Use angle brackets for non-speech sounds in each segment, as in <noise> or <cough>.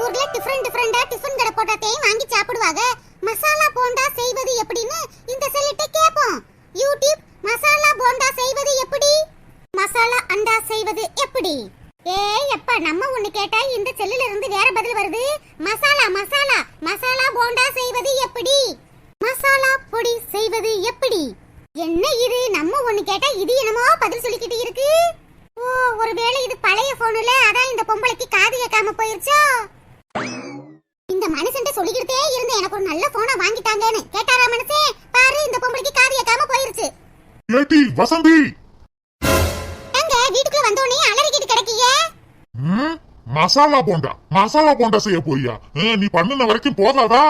ஊர்ல different டிஃபரெண்டா tiffin கடை போட்டாத்தையும் வாங்கி சாப்பிடுவாங்க. மசாலா போண்டா செய்வது எப்படின்னு இந்த செல்லிட்ட கேட்போம் யூடியூப் மசாலா போண்டா செய்வது எப்படி? மசாலா அண்டா செய்வது எப்படி? ஏய் அப்பா நம்ம ஒண்ணு கேட்டா இந்த செல்லுல இருந்து வேற பதில் வருது. மசாலா மசாலா மசாலா போண்டா செய்வது எப்படி? மசாலா பொடி செய்வது எப்படி? என்ன இது? நம்ம ஒண்ணு கேட்டா இது என்னமோ பதில் சொல்லிக்கிட்டு இருக்கு. ஓ ஒருவேளை இது பழைய போனுல அதான் இந்த பொம்பளைக்கு காது கேட்காம போயிருச்சோ? இந்த மனுஷன்ட்ட சொல்லிக்கிட்டே இருந்தேன் எனக்கு ஒரு நல்ல போனை வாங்கிட்டாங்கன்னு. கேட்டாரா மனுஷே? பாரு இந்த பொம்பளைக்கு காது கேட்காம போயிருச்சு. ஏட்டி வசந்தி! எங்க வீட்டுக்குள்ள வந்த உடனே அலறிக்கிட்டு கிடக்கீங்க? ம், மசாலா போண்டா. மசாலா போண்டா செய்ய போறியா? நீ பண்ணுன வரைக்கும் போதாதா?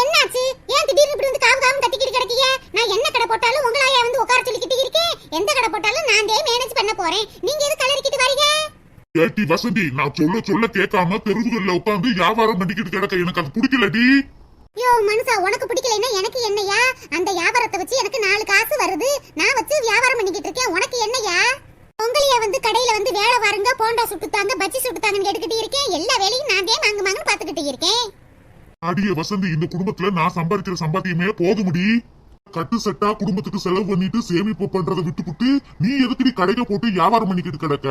என்னாச்சு? ஏன் திடீர்னு இப்படி வந்து காவு காவு கத்திக்கிட்டு கிடக்கீங்க? நான் என்ன கடை போட்டாலும் உங்களாயா வந்து உட்கார சொல்லிக்கிட்டு இருக்கேன். எந்த கடை போட்டாலும் நான் மேனேஜ் பண்ண போறேன். நீங்க எது கலரிக்கிட்டு வரீங்க? ஏட்டி வசந்தி நான் சொல்ல சொல்ல கேட்காம தெருவுகள்ல உட்காந்து வியாபாரம் பண்ணிக்கிட்டு கிடக்க. எனக்கு அது பிடிக்கலடி யோ மனுஷா உனக்கு பிடிக்கலைன்னா எனக்கு என்னையா அந்த வியாபாரத்தை வச்சு எனக்கு நாலு காசு வருது. நான் வச்சு வியாபாரம் பண்ணிக்கிட்டு இருக்கேன். உனக்கு என்னையா உங்களைய வந்து கடையில வந்து வேலை வாருங்க போண்டா சுட்டுத்தாங்க பஜ்ஜி சுட்டுத்தாங்கன்னு கேட்டுக்கிட்டு இருக்கேன். எல்லா வேலையும் நான் தான் வாங்க வாங்கன்னு பாத்துக்கிட்டு இருக்கேன். அடிய வசந்தி இந்த குடும்பத்துல நான் சம்பாதிக்கிற சம்பாத்தியமே போதுமுடி கட்டு செட்டா குடும்பத்துக்கு செலவு பண்ணிட்டு சேமிப்பு பண்றதை விட்டுப்புட்டு நீ எதுக்குடி கடைக்க போட்டு வியாபாரம் பண்ணிக்கிட்டு கிடக்க?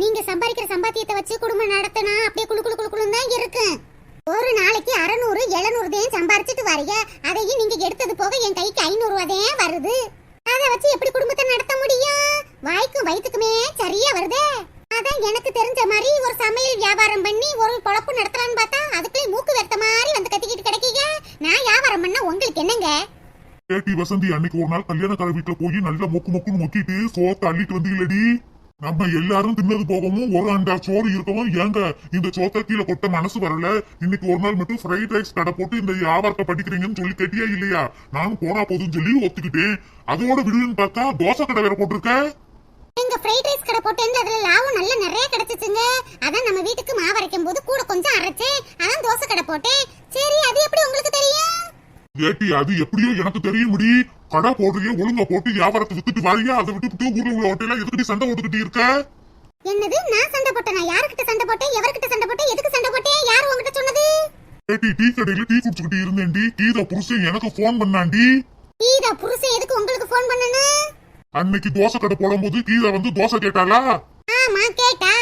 நீங்க சம்பாதிக்கிற சம்பாத்தியத்தை வச்சு குடும்பம் நடத்தினா அப்படியே குளு குழு குழு குழுன்னு தான் இருக்கும் ஒரு நாளைக்கு அறநூறு எழுநூறு தான் சம்பாரிச்சிட்டு வரீங்க அதையும் நீங்க எடுத்தது போக என் கைக்கு ஐநூறு ரூபாய் வருது. அதை வச்சு எப்படி குடும்பத்தை நடத்த முடியும்? வாய்க்கும் வயிற்றுக்குமே சரியா வருதே? அதான் எனக்கு தெரிஞ்ச மாதிரி ஒரு சமையல் வியாபாரம் பண்ணி ஒரு பொழப்பு நடத்தலாம்னு பார்த்தா அதுக்குள்ளே மூக்கு வெத்த மாதிரி வந்து கத்திக்கிட்டு கிடைக்கீங்க. நான் வியாபாரம் பண்ண உங்களுக்கு என்னங்க? கேட்டி வசந்தி அன்னைக்கு ஒரு நாள் கல்யாணக்கார வீட்டுல போய் நல்லா மொக்கு மொக்குன்னு மொக்கிட்டு சோத்தை அள்ளிட்டு வந்தீங்களடி. நம்ம எல்லாரும் தின்னது போகவும் ஒரு அண்டா சோறு இருக்கவும் ஏங்க? இந்த சோத்தை கீழே கொட்ட மனசு வரல. இன்னைக்கு ஒரு நாள் மட்டும் ஃப்ரைட் ரைஸ் கடை போட்டு இந்த வியாபாரத்தை படிக்கிறீங்கன்னு சொல்லி கேட்டியா இல்லையா? நானும் போனா போதுன்னு சொல்லி ஒத்துக்கிட்டேன். அதோட விடுன்னு பார்த்தா தோசை கடை வேற போட்டிருக்க. எங்க ஃப்ரைட் ரைஸ் கடை போட்டேன் அதுல லாபம் நல்ல நிறைய கிடைச்சிச்சுங்க. அதான் நம்ம வீட்டுக்கு மாவு அரைக்கும் போது கூட கொஞ்சம் அரைச்சேன். அதான் தோசை கடை போட்டேன். சரி அது எப்படி உங்களுக்கு தெரியும்? ஏட்டி அது எப்படியோ எனக்கு தெரியும் முடி. கடை போடுறிய ஒழுங்கா போட்டு வியாபாரத்தை வித்துட்டு வாரியா? அதை விட்டுட்டு ஊர்ல உள்ள ஹோட்டல எதுக்கடி சண்டை போட்டுக்கிட்டு இருக்க? என்னது நான் சண்டை போட்டேன்? நான் யாருக்கிட்ட சண்டை போட்டேன்? எவர்கிட்ட சண்டை போட்டேன்? எதுக்கு சண்டை போட்டேன்? யார் உங்ககிட்ட சொன்னது? ஏட்டி டீ கடையில டீ குடிச்சுக்கிட்டு இருந்தேன்டி கீதா புருஷன் எனக்கு போன் பண்ணாண்டி கீதா புருஷன் எதுக்கு உங்களுக்கு ஃபோன் பண்ணணும் அன்னைக்கு தோசை கடை போடும்போது கீதா வந்து தோசை கேட்டாளா? ஆமா கேட்டா.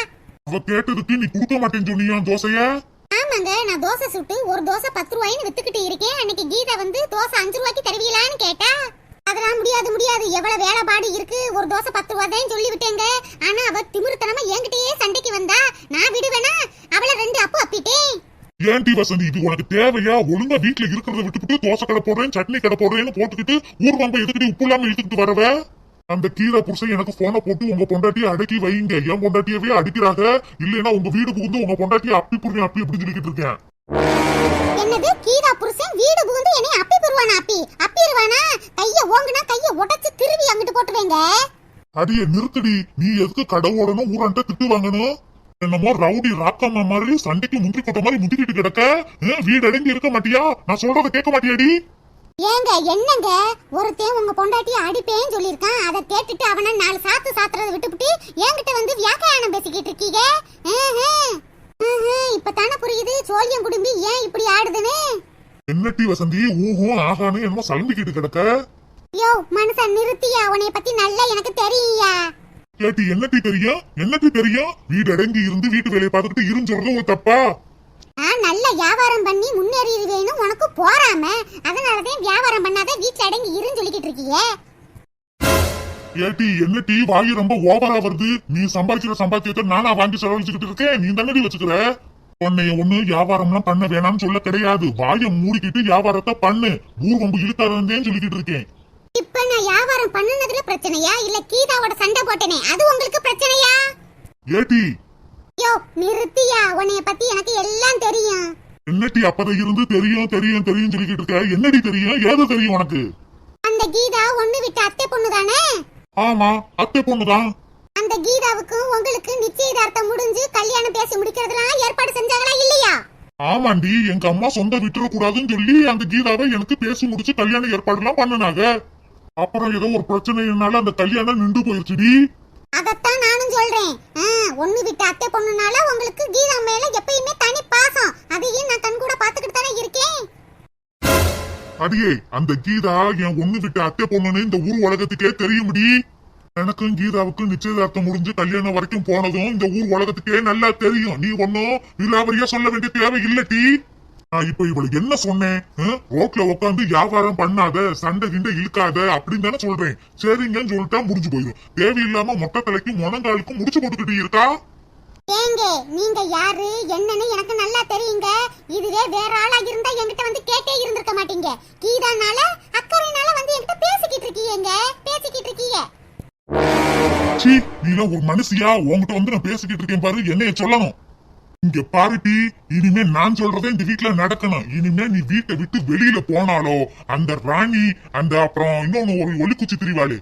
அவ கேட்டதுக்கு நீ கொடுக்க மாட்டேன்னு சொன்னியா தோசைய? ஆமாங்க நான் தோசை சுட்டு ஒரு தோசை பத்து ரூபாய்னு வித்துக்கிட்டு இருக்கேன். அன்னைக்கு கீதா வந்து தோசை அஞ்சு ரூபாய்க்கு தருவீங்களான்னு கேட்டா. அதெல்லாம் முடியாது முடியாது. எவ்வளவு வேலை பாடி இருக்கு? ஒரு தோசை பத்து ரூபா தான் சொல்லி விட்டேங்க ஆனா அவ திமிருத்தனமா என்கிட்டயே சண்டைக்கு வந்தா நான் விடுவேனா? அவளை ரெண்டு அப்பு அப்பிட்டேன் ஏன்டி வசந்தி இது உனக்கு தேவையா? ஒழுங்கா வீட்டுல இருக்கிறத விட்டுவிட்டு தோசை கடை போடுறேன் சட்னி கடை போடுறேன்னு போட்டுக்கிட்டு ஊர் வம்ப எதுக்கிட்டு உப்பு இல்லாம இழுத்துக்கிட்டு வரவ? அந்த கீரை புருஷன் எனக்கு போனை போட்டு உங்க பொண்டாட்டியை அடக்கி வைங்க. என் பொண்டாட்டியவே அடிக்கிறாங்க. இல்லைன்னா உங்க வீடு புகுந்து உங்க பொண்டாட்டியை அப்பி புரியும் அப்பி அப்படின்னு சொல்லிக்கிட்டு இருக்கேன்? என்னது? கீதா புருஷன் வீடு புகுந்து என்னை அப்பி பெறுவானா அப்பி? அப்பிடுவானா கைய ஓங்குனா கைய உடைச்சு திருவி அங்கிட்டு போட்டுருவேங்க. அடியே நிறுத்தடி. நீ எதுக்கு கடை ஓடணும் ஊரான்ட்ட திட்டு வாங்கணும்? என்னமோ ரவுடி ராக்கம்மா மாதிரி சண்டைக்கு முந்திரி கொட்ட மாதிரி முந்திக்கிட்டு கிடக்க? வீடு அடங்கி இருக்க மாட்டியா? நான் சொல்றத கேட்க மாட்டியாடி? ஏங்க என்னங்க? ஒருத்தன் உங்க பொண்டாட்டிய அடிப்பேன்னு சொல்லியிருக்கான். அதை கேட்டுட்டு அவனை நாலு சாத்து சாத்துறதை விட்டுவிட்டு என்கிட்ட வந்து வியாக்கியானம் பேசிக்கிட்டு இருக்கீங்க? இப்பதானே புரியுது? சோழியம் குடும்பி ஏன் இப்படி ஆடுதுன்னு? என்னட்டி வசந்தி? ஊஹும் ஆகான்னு என்னமோ சலம்பிக்கிட்டு கிடக்க. யோ மனுஷன் நிறுத்தியா? உன்னைய பத்தி நல்லா எனக்கு தெரியா கேட்டி என்னட்டி தெரியும்? என்னட்டி தெரியும்? வீடு அடங்கி இருந்து வீட்டு வேலையை பார்த்துக்கிட்டு இருந்து சொல்றது ஒரு தப்பா? நல்ல வியாபாரம் பண்ணி முன்னேறிடுவேன்னு உனக்கு போறாம. அதனாலதான் வியாபாரம் பண்ணாத வீட்டுல அடங்கி இருன்னு சொல்லிக்கிட்டு இருக்கீங்க ஏட்டி என்னட்டி வாயு ரொம்ப ஓவரா வருது. நீ சம்பாதிக்கிற சம்பாத்தியத்தை நானா வாங்கி செலவழிச்சுக்கிட்டு இருக்கேன். நீ தானடி வச்சுக்கிற? உன்னைய ஒண்ணு வியாபாரம்லாம் பண்ண வேணாம்னு சொல்ல கிடையாது. வாயை மூடிக்கிட்டு வியாபாரத்தை பண்ணு. ஊர் ரொம்ப இழுக்காதேன்னு சொல்லிக்கிட்டு இருக்கேன். இப்ப நான் வியாபாரம் பண்ணுனதுல பிரச்சனையா? இல்ல கீதாவோட சண்டை போட்டனே அது உங்களுக்கு பிரச்சனையா? ஏட்டி. யோ நிறுத்தியா? உன்னைய பத்தி எனக்கு எல்லாம் தெரியும். என்னட்டி அப்பதை இருந்து தெரியும் தெரியும் தெரியும் சொல்லிக்கிட்டு இருக்க? என்னடி தெரியும்? ஏதோ தெரியும் உனக்கு? அந்த கீதா ஒண்ணு விட்ட அத்தை பொண்ணு தானே ஆமா அத்தை பொண்ணுதான். அந்த கீதாவுக்கும் உங்களுக்கு நிச்சயதார்த்தம் முடிஞ்சு கல்யாணம் பேசி முடிக்கிறதுலாம் ஏற்பாடு செஞ்சாங்களா இல்லையா? ஆமாண்டி எங்க அம்மா சொந்த விட்டுறக்கூடாதுன்னு சொல்லி அந்த கீதாவை எனக்கு பேசி முடிச்சு கல்யாண ஏற்பாடுலாம் பண்ணுனாங்க. அப்புறம் ஏதோ ஒரு பிரச்சனைனால அந்த கல்யாணம் நின்று போயிருச்சுடி. அதத்தான் நானும் சொல்றேன். ஒண்ணு விட்டு அத்தை பொண்ணுனால உங்களுக்கு கீதா மேல எப்பயுமே தனி பாசம். அதையும் நான் கண் கூட பாத்துக்கிட்டு தானே இருக்கேன். அடியே அந்த கீதா என் ஒண்ணு விட்டு அத்தை பொண்ணுன்னு இந்த ஊர் உலகத்துக்கே தெரியும்டி. எனக்கும் கீதாவுக்கும் நிச்சயதார்த்தம் முடிஞ்சு கல்யாணம் வரைக்கும் போனதும் இந்த ஊர் உலகத்துக்கே நல்லா தெரியும். நீ ஒன்னும் விலாவரியா சொல்ல வேண்டிய தேவை இல்லட்டி நான் இப்ப இவளுக்கு என்ன சொன்னேன்? ரோட்ல உட்காந்து வியாபாரம் பண்ணாத சண்டை கிண்டை இழுக்காத அப்படின்னு தானே சொல்றேன். சரிங்கன்னு சொல்லிட்டா முடிஞ்சு போயிடும். தேவையில்லாம மொட்டை தலைக்கும் முனங்காலுக்கும் முடிச்சு போட்டுக்கிட்டு இருக்கா? ஏங்க நீங்க யாரு? என்னன்னு எனக்கு நல்லா தெரியுங்க. இதுவே வேற ஆளா இருந்தா என்கிட்ட வந்து கேட்டே இருந்திருக்க மாட்டீங்க. கீதானால அக்கறைனால வந்து என்கிட்ட பேசிக்கிட்டு இருக்கீங்க. பேசிக்கிட்டு இருக்கீங்க. சீ நீல ஒரு மனுஷியா? உன்கிட்ட வந்து நான் பேசிக்கிட்டு இருக்கேன் பாரு. என்னைய சொல்லணும். இங்க பாருட்டி இனிமே நான் சொல்றதே இந்த வீட்ல நடக்கணும். இனிமே நீ வீட்டை விட்டு வெளியில போனாலோ அந்த ராணி அந்த அப்புறம் இன்னொன்னு ஒரு ஒலிக்குச்சி திரிவாளு.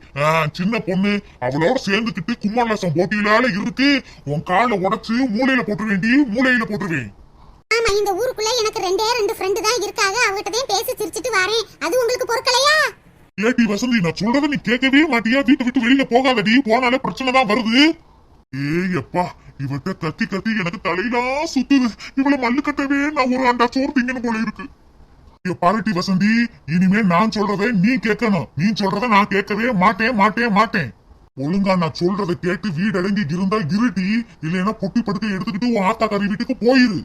சின்ன பொண்ணு அவளோட சேர்ந்துக்கிட்டு கும்மாலாசம் போட்டியிலால இருக்கு. உன் காலை உடைச்சு மூளையில போட்டுருவேண்டி மூளையில போட்டுருவேன். ஆமா இந்த ஊருக்குள்ள எனக்கு ரெண்டே ரெண்டு ஃப்ரெண்டு தான் இருக்காங்க. அவகிட்ட தான் பேசி சிரிச்சிட்டு வரேன். அது உங்களுக்கு பொறுக்கலையா? ஏட்டி வசந்தி நான் சொல்றத நீ கேட்கவே மாட்டியா? வீட்டை விட்டு வெளியில போகாதடி போனாலே பிரச்சனை தான் வருது. ஏய் அப்பா இவட்ட கத்தி கத்தி எனக்கு தலையிலா சுத்துது. இவ்வளவு மல்லு கட்டவே நான் ஒரு ஆண்டா சோறு திங்கணும் போல இருக்கு. பாரட்டி பாருட்டி வசந்தி இனிமே நான் சொல்றதை நீ கேட்கணும். நீ சொல்றத நான் கேட்கவே மாட்டேன் மாட்டேன் மாட்டேன். ஒழுங்கா நான் சொல்றதை கேட்டு வீடடங்கி இருந்தா இருட்டி இல்லைன்னா பொட்டி படுக்கை எடுத்துக்கிட்டு உன் ஆத்தாக்காரி வீட்டுக்கு போயிரு.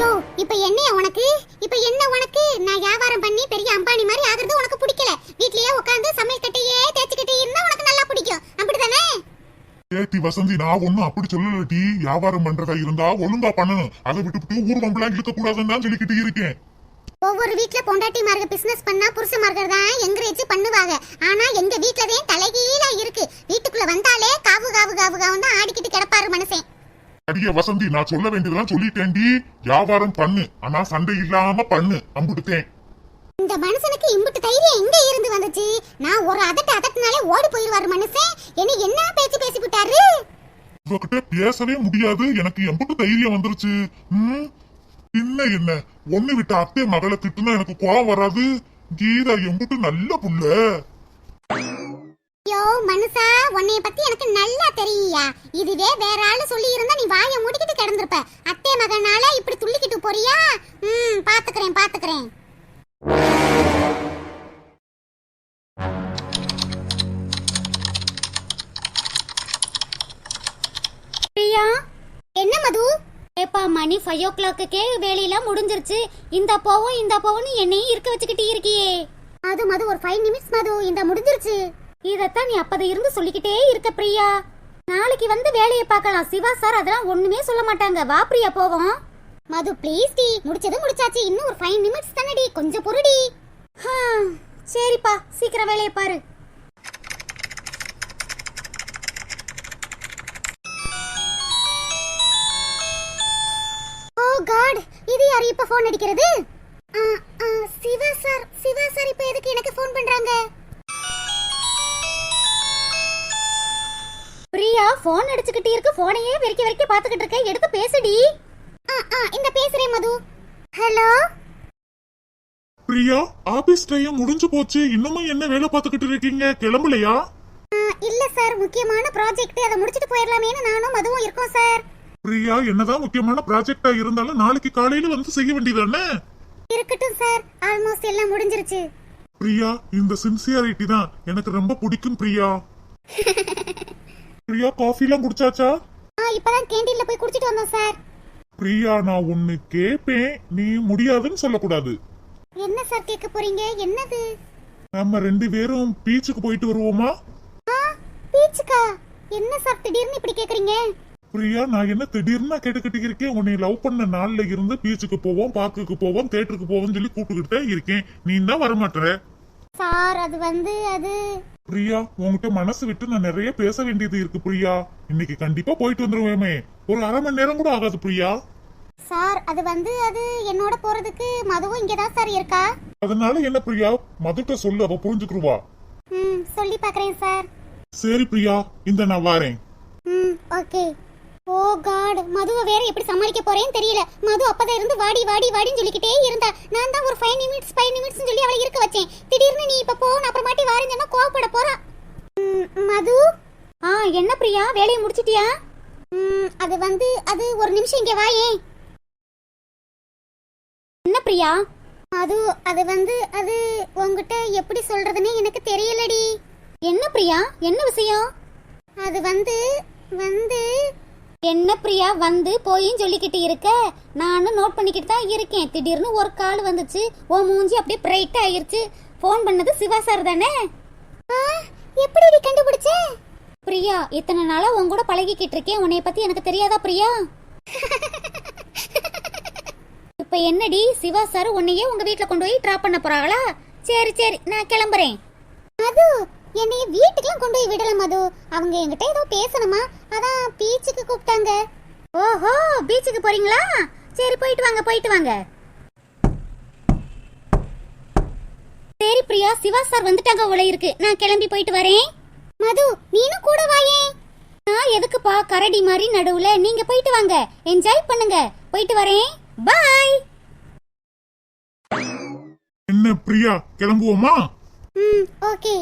யோ இப்ப என்ன உனக்கு? இப்ப என்ன உனக்கு? நான் வியாபாரம் பண்ணி பெரிய அம்பானி மாதிரி ஆகுறது உனக்கு பிடிக்கல. வீட்லயே உட்காந்து சமையல் கட்டையே தேய்ச்சிக்கிட்டு இருந்தா உனக்கு நல்லா பிடிக்கும் அப்படிதானே ஏட்டி வசந்தி நான் ஒண்ணும் அப்படி சொல்லலட்டி வியாபாரம் பண்றதா இருந்தா ஒழுங்கா பண்ணணும். அதை விட்டுவிட்டு ஊர் வம்பெல்லாம் இழுக்க கூடாதுன்னு தான் சொல்லிக்கிட்டு இருக்கேன். ஒவ்வொரு வீட்ல பொண்டாட்டிமார்க பிசினஸ் பண்ணா புருஷமார்கள் தான் என்கரேஜ் பண்ணுவாங்க. ஆனா எங்க வீட்ல தான் தலைகீழா இருக்கு. வீட்டுக்குள்ள வந்தாலே காவு காவு காவு காவு தான் ஆடிக்கிட்டு கிடப்பாரு மனுஷன். அடிய வசந்தி நான் சொல்ல வேண்டியதெல்லாம் சொல்லிட்டேன்டி வியாபாரம் பண்ணு. ஆனா சண்டை இல்லாம பண்ணு. அம்புடுத்தேன் இந்த மனுஷனுக்கு இம்புட்டு தைரியம் எங்க இருந்து வந்துச்சு? நான் ஒரு அதட்ட அதட்டினாலே ஓடி போயிருவாரு மனுஷன். என்ன என்ன பேச்சு பேசி விட்டாரு? இவகிட்ட பேசவே முடியாது. எனக்கு எம்புட்டு தைரியம் வந்துருச்சு. ம்? என்ன என்ன? ஒண்ணு விட்ட அத்தை மகளை திட்டுனா எனக்கு கோவம் வராது. கீதா எம்புட்டு நல்ல புள்ள. யோ மனுஷா உன்னைய பத்தி எனக்கு நல்லா தெரியுயா இதுவே வேற ஆளு சொல்லி இருந்தா நீ வாயை மூடிக்கிட்டு கிடந்திருப்ப. அத்தை மகனால இப்படி துள்ளிக்கிட்டு போறியா? ம் பாத்துக்கிறேன் பாத்துக்கிறேன். பிரியா? என்ன மது? ஏப்பா மணி ஃபைவ் ஓ கிளாக்குக்கே வேலையெல்லாம் முடிஞ்சிருச்சு. இந்த போவோம் இந்த போவோம்னு என்னையும் இருக்க வச்சுக்கிட்டு இருக்கியே. அது மது ஒரு ஃபைவ் நிமிட்ஸ் மது இந்த முடிஞ்சிருச்சு. இதைத்தான் நீ அப்பத இருந்து சொல்லிக்கிட்டே இருக்க பிரியா. நாளைக்கு வந்து வேலையை பார்க்கலாம். சிவா சார் அதெல்லாம் ஒண்ணுமே சொல்ல மாட்டாங்க. வா பிரியா போவோம். மது ப்ளீஸ் டி. முடிச்சது முடிச்சாச்சு. இன்னும் ஒரு ஃபைவ் மினிட்ஸ் தானடி கொஞ்சம் பொறுடி. சரிப்பா. சீக்கிரம் வேலையை பாரு. ஓ காட் இது யாரு இப்ப ஃபோன் அடிக்கிறது? ஆ, ஆ, சிவா சார் சிவா சார் இப்ப எதுக்கு எனக்கு ஃபோன் பண்றாங்க? பிரியா ஃபோன் அடிச்சுக்கிட்டே இருக்கு. ஃபோனையே வெறிக்க வெறிக்க பாத்துக்கிட்டு இருக்க எடுத்து பேசுடி இந்த பேசுறேன் Madhu. Hello? Priya office time முடிஞ்சு போச்சு. இன்னமும் என்ன வேலை பார்த்துக்கிட்டு இருக்கீங்க? கிளம்பலையா? இல்ல சார் முக்கியமான ப்ராஜெக்ட் அதை முடிச்சிட்டு போயிடலாமேன்னு நானும் மதுவும் இருக்கோம் சார் பிரியா என்னதான் முக்கியமான ப்ராஜெக்டா இருந்தாலும் நாளைக்கு காலையில வந்து செய்ய வேண்டியதானே? இருக்கட்டும் சார் ஆல்மோஸ்ட் எல்லாம் முடிஞ்சிருச்சு. பிரியா இந்த சின்சியாரிட்டி தான் எனக்கு ரொம்ப பிடிக்கும் பிரியா. <laughs> பிரியா காஃபி எல்லாம் குடிச்சாச்சா? இப்பதான் கேண்டீன்ல போய் குடிச்சிட்டு வந்தோம் சார் பிரியா நான் ஒன்னு கேப்பேன். நீ முடியாதுன்னு சொல்லக்கூடாது. என்ன சார் கேட்க போறீங்க? என்னது? நம்ம ரெண்டு பேரும் பீச்சுக்கு போயிட்டு வருவோமா? பீச்சுக்கா. என்ன சார் திடீர்னு இப்படி கேக்குறீங்க? பிரியா நான் என்ன திடீர்னு கேட்டுக்கிட்டு இருக்கேன்? உன்னை லவ் பண்ண நாள்ல இருந்து பீச்சுக்கு போவோம் பார்க்குக்கு போவோம் தேட்டருக்கு போவோம்னு சொல்லி கூப்பிட்டுக்கிட்டே இருக்கேன். நீ தான் வரமாட்டற. சார் அது வந்து அது பிரியா உன்கிட்ட மனசு விட்டு நான் நிறைய பேச வேண்டியது இருக்கு பிரியா. இன்னைக்கு கண்டிப்பா போயிட்டு வந்துருவேமே. ஒரு அரை மணி நேரம் கூட ஆகாது பிரியா. சார் அது வந்து அது என்னோட போறதுக்கு மதுவும் இங்க தான் சார் இருக்கா? அதனால என்ன பிரியா? மதுட்ட சொல்லு அவ புரிஞ்சுக்குருவா. ம் சொல்லி பார்க்கறேன் சார். சரி பிரியா இந்த நான் வாரேன். ம் ஓகே. ஓ காட் மதுவை வேற எப்படி சமாளிக்க போறேன்னு தெரியல. மது அப்பதான் இருந்து வாடி வாடி வாடின்னு சொல்லிக்கிட்டே இருந்தா. ஒரு ஃபைவ் நிமிட்ஸ் ஃபைவ் நிமிட்ஸ்னு சொல்லி அவளை இருக்க வச்சேன். திடீர்னு நீ இப்போ போகணும் அப்புறம் அப்புறமாட்டி வாரேன்னு சொன்னா கோவப்பட போறா. ம் மது? ஆ என்ன பிரியா? வேலையை முடிச்சிட்டியா? ம், அது வந்து அது ஒரு நிமிஷம் இங்கே வாயே. என்ன பிரியா? அது அது வந்து அது உங்ககிட்ட எப்படி சொல்றதுன்னு எனக்கு தெரியலடி. என்ன பிரியா? என்ன விஷயம்? அது வந்து வந்து என்ன பிரியா வந்து போயின்னு சொல்லிக்கிட்டு இருக்க? நானும் நோட் பண்ணிக்கிட்டு தான் இருக்கேன். திடீர்னு ஒரு கால் வந்துச்சு. ஓ மூஞ்சி அப்படியே பிரைட் ஆயிருச்சு. ஃபோன் பண்ணது சிவா சார் தானே? ஆ, எப்படி நீ கண்டுபிடிச்ச? பிரியா இத்தனை நாளா உன் கூட பழகிக்கிட்டு இருக்கேன். உன்னைய பத்தி எனக்கு தெரியாதா பிரியா? இப்ப என்னடி சிவா சார் உன்னையே உங்க வீட்ல கொண்டு போய் டிராப் பண்ண போறாங்களா? சரி சரி நான் கிளம்புறேன். மது என்னைய வீட்டுக்குலாம் கொண்டு போய் விடல மது. அவங்க என்கிட்ட ஏதோ பேசணுமா? அதான் பீச்சுக்கு கூப்பிட்டாங்க. ஓஹோ பீச்சுக்கு போறீங்களா? சரி போயிட்டு வாங்க போயிட்டு வாங்க. சரி பிரியா சிவா சார் வந்துட்டாங்க உள்ள இருக்கு. நான் கிளம்பி போயிட்டு வரேன். மது நீனும் கூட வாயே நான் எதுக்குப்பா கரடி மாதிரி நடுவுல? நீங்க போயிட்டு வாங்க. என்ஜாய் பண்ணுங்க. போயிட்டு வரேன். பாய் என்ன பிரியா கிளம்புவோமா? ம் ஓகே